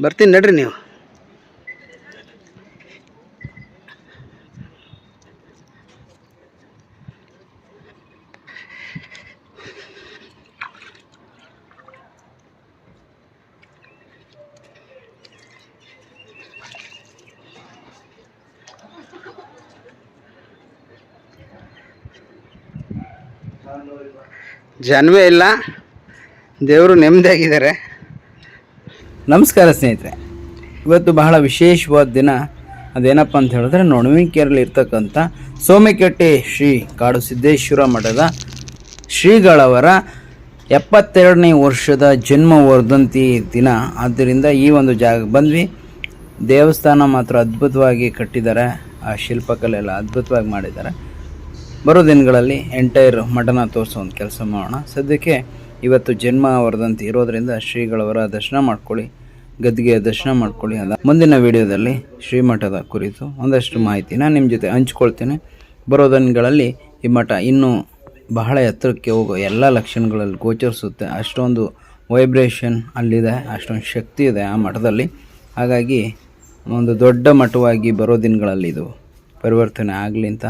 ಬರ್ತೀನಿ ನಡ್ರಿ ನೀವು. ಜನವೇ ಇಲ್ಲ. ದೇವರು ನೆಮ್ಮದಿಯಾಗಿದ್ದಾರೆ. ನಮಸ್ಕಾರ ಸ್ನೇಹಿತರೆ, ಇವತ್ತು ಬಹಳ ವಿಶೇಷವಾದ ದಿನ. ಅದೇನಪ್ಪ ಅಂತ ಹೇಳಿದ್ರೆ, ನೊಣವಿಕೆಯಲ್ಲಿ ಇರ್ತಕ್ಕಂಥ ಸೋಮಿಕೆಟ್ಟಿ ಶ್ರೀ ಕಾಡು ಸಿದ್ದೇಶ್ವರ ಮಠದ ಶ್ರೀಗಳವರ ಎಪ್ಪತ್ತೆರಡನೇ ವರ್ಷದ ಜನ್ಮ ವರ್ಧಂತಿ ದಿನ. ಆದ್ದರಿಂದ ಈ ಒಂದು ಜಾಗ ಬಂದ್ವಿ. ದೇವಸ್ಥಾನ ಮಾತ್ರ ಅದ್ಭುತವಾಗಿ ಕಟ್ಟಿದ್ದಾರೆ. ಆ ಶಿಲ್ಪಕಲೆ ಎಲ್ಲ ಅದ್ಭುತವಾಗಿ ಮಾಡಿದ್ದಾರೆ. ಬರೋ ದಿನಗಳಲ್ಲಿ ಎಂಟೈರ್ ಮಠನ ತೋರಿಸೋ ಒಂದು ಕೆಲಸ ಮಾಡೋಣ. ಸದ್ಯಕ್ಕೆ ಇವತ್ತು ಜನ್ಮ ವರ್ಧಂತಿ ಇರೋದರಿಂದ ಶ್ರೀಗಳವರ ದರ್ಶನ ಮಾಡ್ಕೊಳ್ಳಿ ಗದ್ದಿಗೆ ದರ್ಶನ ಮಾಡ್ಕೊಳ್ಳಿ ಅದ. ಮುಂದಿನ ವಿಡಿಯೋದಲ್ಲಿ ಶ್ರೀಮಠದ ಕುರಿತು ಒಂದಷ್ಟು ಮಾಹಿತಿನ ನಿಮ್ಮ ಜೊತೆ ಹಂಚ್ಕೊಳ್ತೇನೆ. ಬರೋ ದಿನಗಳಲ್ಲಿ ಈ ಮಠ ಇನ್ನೂ ಬಹಳ ಎತ್ತರಕ್ಕೆ ಹೋಗೋ ಎಲ್ಲ ಲಕ್ಷಣಗಳಲ್ಲಿ ಗೋಚರಿಸುತ್ತೆ. ಅಷ್ಟೊಂದು ವೈಬ್ರೇಷನ್ ಅಲ್ಲಿದೆ, ಅಷ್ಟೊಂದು ಶಕ್ತಿ ಇದೆ ಆ ಮಠದಲ್ಲಿ. ಹಾಗಾಗಿ ಒಂದು ದೊಡ್ಡ ಮಠವಾಗಿ ಬರೋ ದಿನಗಳಲ್ಲಿ ಇದು ಪರಿವರ್ತನೆ ಆಗಲಿ ಅಂತ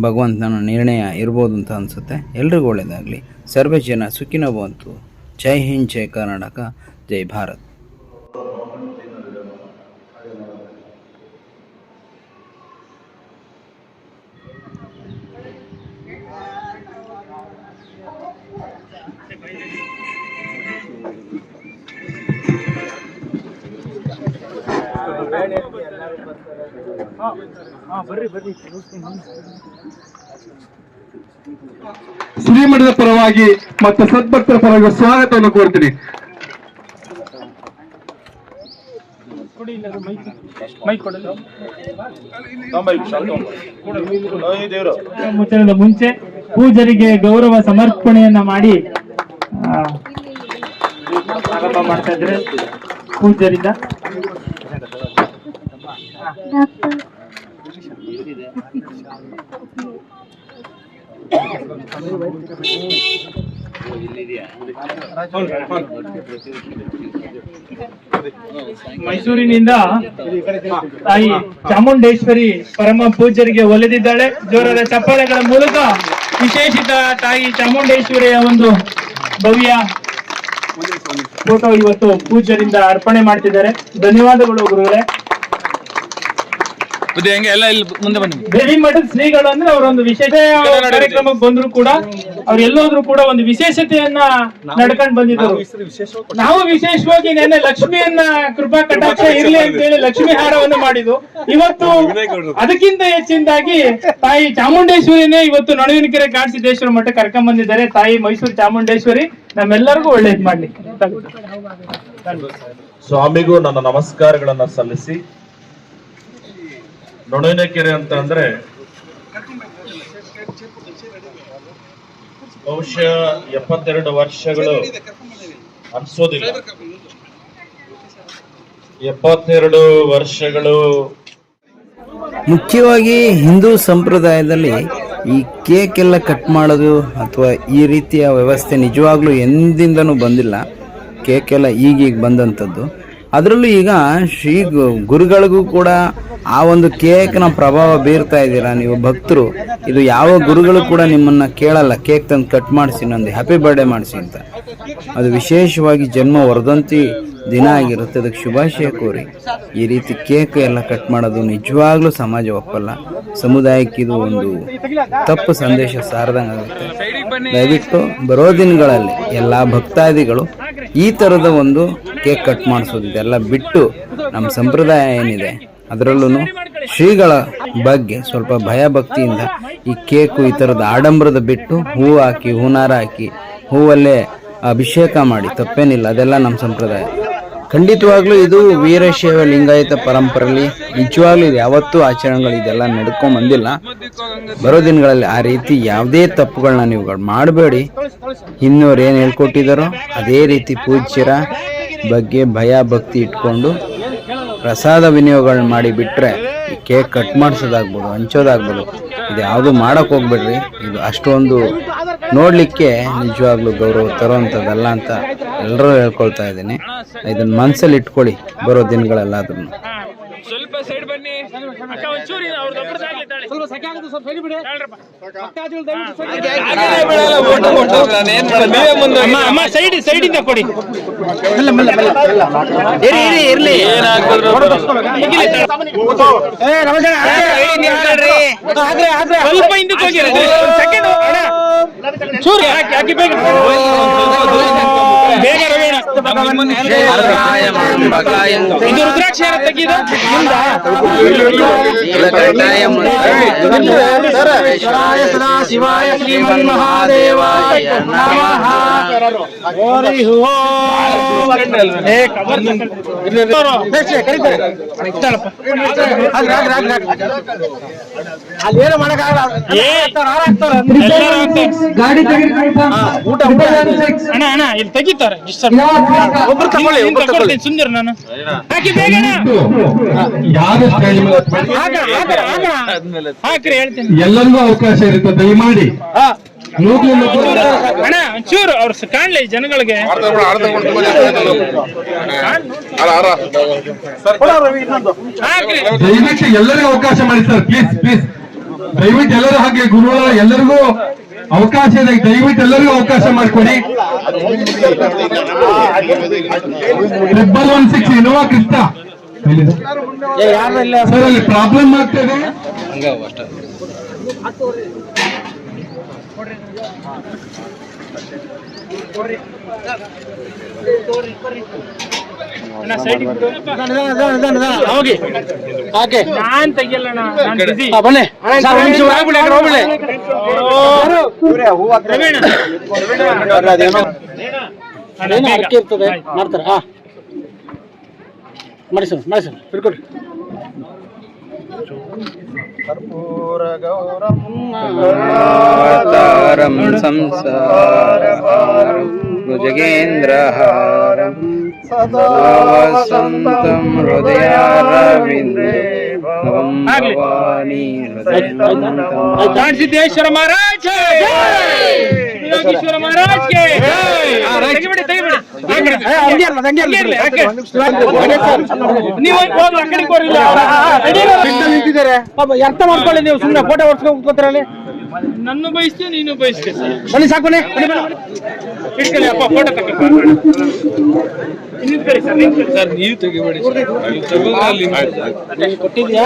ಭಗವಂತನ ನಿರ್ಣಯ ಇರ್ಬೋದು ಅಂತ ಅನಿಸುತ್ತೆ. ಎಲ್ರಿಗೂ ಒಳ್ಳೆಯದಾಗಲಿ ಸರ್ವೇ ಜನ ಸುಖಿನೋ ಬಂತು ಜೈ ಹಿಂದ್, ಜೈ ಕರ್ನಾಟಕ, ಜೈ ಭಾರತ್. ಶ್ರೀಮಠದ ಪರವಾಗಿ ಮತ್ತು ಸದ್ಭಕ್ತರ ಪರವಾಗಿ ಸ್ವಾಗತವನ್ನು ಕೋರ್ತೀನಿ. ಮುಂಚೆ ಪೂಜರಿಗೆ ಗೌರವ ಸಮರ್ಪಣೆಯನ್ನ ಮಾಡಿ ಪ್ರಾರಂಭ ಮಾಡ್ತಾ ಇದ್ರೆ ಪೂಜರಿಂದ. ಮೈಸೂರಿನಿಂದ ತಾಯಿ ಚಾಮುಂಡೇಶ್ವರಿ ಪರಮ ಪೂಜ್ಯರಿಗೆ ಒಲಿದಿದ್ದಾಳೆ. ಜೋರಾದ ಚಪ್ಪಾಳೆಗಳ ಮೂಲಕ ವಿಶೇಷಿತ ತಾಯಿ ಚಾಮುಂಡೇಶ್ವರಿಯ ಒಂದು ಭವ್ಯ ಫೋಟೋ ಇವತ್ತು ಪೂಜ್ಯರಿಂದ ಅರ್ಪಣೆ ಮಾಡ್ತಿದ್ದಾರೆ. ಧನ್ಯವಾದಗಳು ಗುರುಗಳೇ. ಹೆಂಗೆ? ಎಲ್ಲ ಇಲ್ಲಿ ಮುಂದೆ ಬನ್ನಿ. ದೇವಿ ಮಠದ ಶ್ರೀಗಳು ಅಂದ್ರೆ ಅವರೊಂದು ವಿಶೇಷ ಕಾರ್ಯಕ್ರಮಕ್ಕೆ ಬಂದ್ರು ಕೂಡ ಅವ್ರು ಎಲ್ಲೋದ್ರು ಕೂಡ ಒಂದು ವಿಶೇಷತೆಯನ್ನ ನಡ್ಕೊಂಡ್ ಬಂದಿದ್ರು ನಾವು ವಿಶೇಷವಾಗಿ ನೆನ್ನೆ ಲಕ್ಷ್ಮಿಯನ್ನ ಕೃಪಾ ಕಟಾಕ್ಷ ಇರ್ಲಿ ಅಂತ ಹೇಳಿ ಲಕ್ಷ್ಮಿ ಹಾರವನ್ನು ಮಾಡಿದ್ದು. ಇವತ್ತು ಅದಕ್ಕಿಂತ ಹೆಚ್ಚಿನದಾಗಿ ತಾಯಿ ಚಾಮುಂಡೇಶ್ವರಿನೇ ಇವತ್ತು ನಡುವಿನಕೆರೆ ಕಾಡಸಿದ್ದೇಶ್ವರ ಮಠ ಕರ್ಕೊಂಡ್ ಬಂದಿದ್ದಾರೆ. ತಾಯಿ ಮೈಸೂರು ಚಾಮುಂಡೇಶ್ವರಿ ನಮ್ಮೆಲ್ಲರಿಗೂ ಒಳ್ಳೇದ್ ಮಾಡ್ಲಿ. ಸ್ವಾಮಿಗೂ ನನ್ನ ನಮಸ್ಕಾರಗಳನ್ನ ಸಲ್ಲಿಸಿ ನೊಣವಿನಕೆರೆ ಅಂತ ಅಂದ್ರೆ ಬಹುಶಃ ಎಪ್ಪತ್ತೆರಡು ವರ್ಷಗಳು ಅನ್ಸೋದಿಲ್ಲ. ಎಪ್ಪತ್ತೆರಡು ವರ್ಷಗಳು ಮುಖ್ಯವಾಗಿ ಹಿಂದೂ ಸಂಪ್ರದಾಯದಲ್ಲಿ ಈ ಕೇಕ್ ಎಲ್ಲ ಕಟ್ ಮಾಡೋದು ಅಥವಾ ಈ ರೀತಿಯ ವ್ಯವಸ್ಥೆ ನಿಜವಾಗ್ಲೂ ಎಂದಿಂದನೂ ಬಂದಿಲ್ಲ. ಕೇಕ್ ಎಲ್ಲ ಈಗೀಗ ಬಂದಂಥದ್ದು. ಅದರಲ್ಲೂ ಈಗ ಶ್ರೀ ಗುರುಗಳಿಗೂ ಕೂಡ ಆ ಒಂದು ಕೇಕ್ನ ಪ್ರಭಾವ ಬೀರ್ತಾ ಇದ್ದೀರಾ ನೀವು ಭಕ್ತರು? ಇದು ಯಾವ ಗುರುಗಳು ಕೂಡ ನಿಮ್ಮನ್ನ ಕೇಳಲ್ಲ. ಕೇಕ್ ತಂದು ಕಟ್ ಮಾಡಿಸಿ, ನಂದು ಹ್ಯಾಪಿ ಬರ್ಡೇ ಮಾಡಿಸಿ ಅಂತ. ಅದು ವಿಶೇಷವಾಗಿ ಜನ್ಮ ವರ್ಧಂತಿ ದಿನ ಆಗಿರುತ್ತೆ. ಅದಕ್ಕೆ ಶುಭಾಶಯ ಕೋರಿ. ಈ ರೀತಿ ಕೇಕ್ ಎಲ್ಲ ಕಟ್ ಮಾಡೋದು ನಿಜವಾಗ್ಲೂ ಸಮಾಜ ಒಪ್ಪಲ್ಲ. ಸಮುದಾಯಕ್ಕೆ ಇದು ಒಂದು ತಪ್ಪು ಸಂದೇಶ ಸಾರದಂಗೆ ಆಗುತ್ತೆ. ದಯವಿಟ್ಟು ಬರೋ ದಿನಗಳಲ್ಲಿ ಎಲ್ಲ ಭಕ್ತಾದಿಗಳು ಈ ಥರದ ಒಂದು ಕೇಕ್ ಕಟ್ ಮಾಡಿಸೋದು ಇದೆಲ್ಲ ಬಿಟ್ಟು ನಮ್ಮ ಸಂಪ್ರದಾಯ ಏನಿದೆ? ಅದರಲ್ಲೂ ಶ್ರೀಗಳ ಬಗ್ಗೆ ಸ್ವಲ್ಪ ಭಯ ಭಕ್ತಿಯಿಂದ ಈ ಕೇಕು ಈ ಥರದ ಆಡಂಬರದ ಬಿಟ್ಟು ಹೂ ಹಾಕಿ, ಹೂನಾರ ಹಾಕಿ, ಹೂವಲ್ಲೇ ಅಭಿಷೇಕ ಮಾಡಿ, ತಪ್ಪೇನಿಲ್ಲ, ಅದೆಲ್ಲ ನಮ್ಮ ಸಂಪ್ರದಾಯ. ಖಂಡಿತವಾಗ್ಲೂ ಇದು ವೀರಶೈವ ಲಿಂಗಾಯತ ಪರಂಪರೆಯಲ್ಲಿ ನಿಜವಾಗ್ಲೂ ಇದು ಯಾವತ್ತೂ ಆಚರಣೆಗಳು ಇದೆಲ್ಲ ನಡ್ಕೊಂಡ್ ಬಂದಿಲ್ಲ. ಬರೋ ದಿನಗಳಲ್ಲಿ ಆ ರೀತಿ ಯಾವುದೇ ತಪ್ಪುಗಳನ್ನ ನೀವುಗಳು ಮಾಡಬೇಡಿ. ಇನ್ನೋರು ಏನು ಹೇಳ್ಕೊಟ್ಟಿದ್ದಾರೋ ಅದೇ ರೀತಿ ಪೂಜ್ಯರ ಬಗ್ಗೆ ಭಯ, ಭಕ್ತಿ ಇಟ್ಕೊಂಡು ಪ್ರಸಾದ ವಿನಿಯೋಗಗಳನ್ನ ಮಾಡಿ ಈ ಕೇಕ್ ಕಟ್ ಮಾಡಿಸೋದಾಗ್ಬೋದು, ಹಂಚೋದಾಗ್ಬೋದು, ಇದು ಯಾವುದು ಮಾಡೋಕ್ಕೆ ಹೋಗ್ಬೇಡ್ರಿ. ಇದು ಅಷ್ಟೊಂದು ನೋಡಲಿಕ್ಕೆ ನಿಜವಾಗ್ಲೂ ಗೌರವ ತರೋವಂಥದ್ದಲ್ಲ ಅಂತ ಎಲ್ಲರೂ ಹೇಳ್ಕೊಳ್ತಾ ಇದ್ದೀನಿ. ಇದನ್ನು ಮನಸ್ಸಲ್ಲಿ ಇಟ್ಕೊಳ್ಳಿ ಬರೋ ದಿನಗಳೆಲ್ಲಾದ್ರೂ ಸ್ವಲ್ಪ ಸೈಡ್ ಬನ್ನಿ. ಸ್ವಲ್ಪ ಸೆಕೆ ಆಗುತ್ತೆ ಸ್ವಲ್ಪ ಸೈಡ್ ಬಿಡಿ. ಅಮ್ಮ ಅಮ್ಮ ಸೈಡ್ ಸೈಡ್ ಇಂದ ಕೊಡಿ ಇರ್ಲಿ ಸ್ವಲ್ಪ ಹಿಂದಕ್ಕೆ ಹೋಗಿ ಸೆಕೆಂಡ್ ಚೂರು ಹಾಕಿ ಹಾಕಿ ಬೇಗ. ಬೇಗ ರವೀಣ ಇದು ರುದ್ರಾಕ್ಷರ ತೆಗೀದು ಶಿವಾಯ ಶ್ರೀಮನ್ ಮಹಾದೇವಾಯ ನಮಃ. ಅಲ್ಲೇನು ಮಾಡಕ್ಕಾಗಲ್ಲ. ಗಾಡಿ ಅಣ್ಣ ಅಣ್ಣ ಇಲ್ಲಿ ತೆಗಿತಾರೆ ಡಿಸ್ಟರ್ಬ್ ಒಬ್ರು ತಗೊಳ್ಳಿ ಒಬ್ರು ತಗೊಳ್ಳಿ. ಸುಂದರ್ ನಾನು. ಹಾಕಿ ಬೇಗ. ಹಾಕ್ರಿ ಹೇಳ್ತೀನಿ. ಎಲ್ಲರಿಗೂ ಅವಕಾಶ ಇರುತ್ತೆ ದಯಮಾಡಿ. ಅಣ್ಣ ಒಂಚೂರು ಅವ್ರ ಕಾಣ್ಲಿ ಜನಗಳಿಗೆ. ಹಾಕ್ರಿ. ದಯವಿಟ್ಟು ಎಲ್ಲರಿಗೂ ಅವಕಾಶ ಮಾಡಿ ಸರ್. Please please. ದಯವಿಟ್ಟು ಎಲ್ಲರೂ ಹಾಗೆ ಗುರುಗಳ ಎಲ್ಲರಿಗೂ ಅವಕಾಶ ಇದೆ. ದಯವಿಟ್ಟು ಎಲ್ಲರಿಗೂ ಅವಕಾಶ ಮಾಡಿಕೊಡಿ. Triple one six Innova Krishna sir ಅಲ್ಲಿ ಪ್ರಾಬ್ಲಮ್ ಆಗ್ತದೆ ನಾನ್ ತೆಗಿಯಲ್ಲ ಅಣ್ಣ ನಾನ್ busy. ಬನ್ನಿ. ಅಡಿಕೆ ಇರ್ತದೆ ಮಾಡ್ತಾರೆ ಹಾ ಮಾಡಿ ಸರ್ ಮಾಡಿ ಸರ್ ಬಿಡ್ಕೊಡ್ರಿ ಅವತಾರಂ ಸಂಸಾರ ಭುಜಗೇಂದ್ರಹಾರಂ ಸದಾ ಭವಾನಿ ಹೃದಯಂತಂ ಕಾಡಸಿದ್ದೇಶ್ವರ ಮಹಾರಾಜ್ ಯೋಗೀಶ್ವರ ಮಹಾರಾಜ್ಗೆ ತೆಗಿಬಿಡಿ ತೆಗಿಬಿಡಿ. ಹಂಗೆ ನೀವು ಆ ಕಡೆ ಅರ್ಥ ಮಾಡ್ಕೊಳ್ಳಿ ನೀವು ಸುಮ್ಮನೆ ಫೋಟೋ ಹೊಡ್ಸ್ಕೊಂಡು ಕೂತ್ಕೊತೀರಲ್ಲಿ ನನ್ನ ಬಯಸ್ತೀವಿ ನೀನು ಬಯಸ್ತೀವಿ ಸರ್ ಬನ್ನಿ ಸಾಕು ಬನ್ನಿ ಬನ್ನಿ ಬನ್ನಿ. ಇಟ್ಕೊಳ್ಳಿ ಅಪ್ಪ ಫೋಟೋ ತಕ್ಕ ನಿಂತ್ಕೊಳ್ಳಿ ಸರ್ ನಿಂತ್ಕೊಳ್ಳಿ. ಸರ್ ನೀವು ಕೊಟ್ಟಿದ್ಯಾ?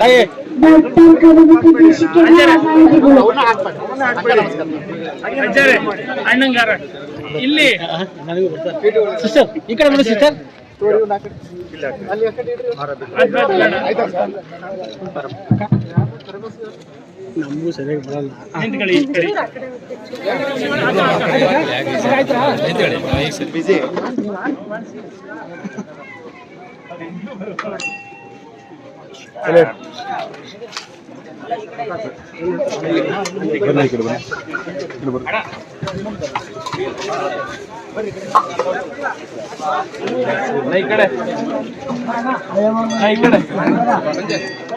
ತಾಯಿ ಅಜ್ಜಾರೆ ಅಣ್ಣಂಗಾರ ಇಲ್ಲಿ. ಸಿಸ್ಟರ್ ಈ ಕಡೆ. ನಮಗೂ ಸರಿಯಾಗಿ ಬರಲ್ಲ. ಈ ಕಡೆ. ಈ ಕಡೆ.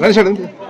난 싫은데.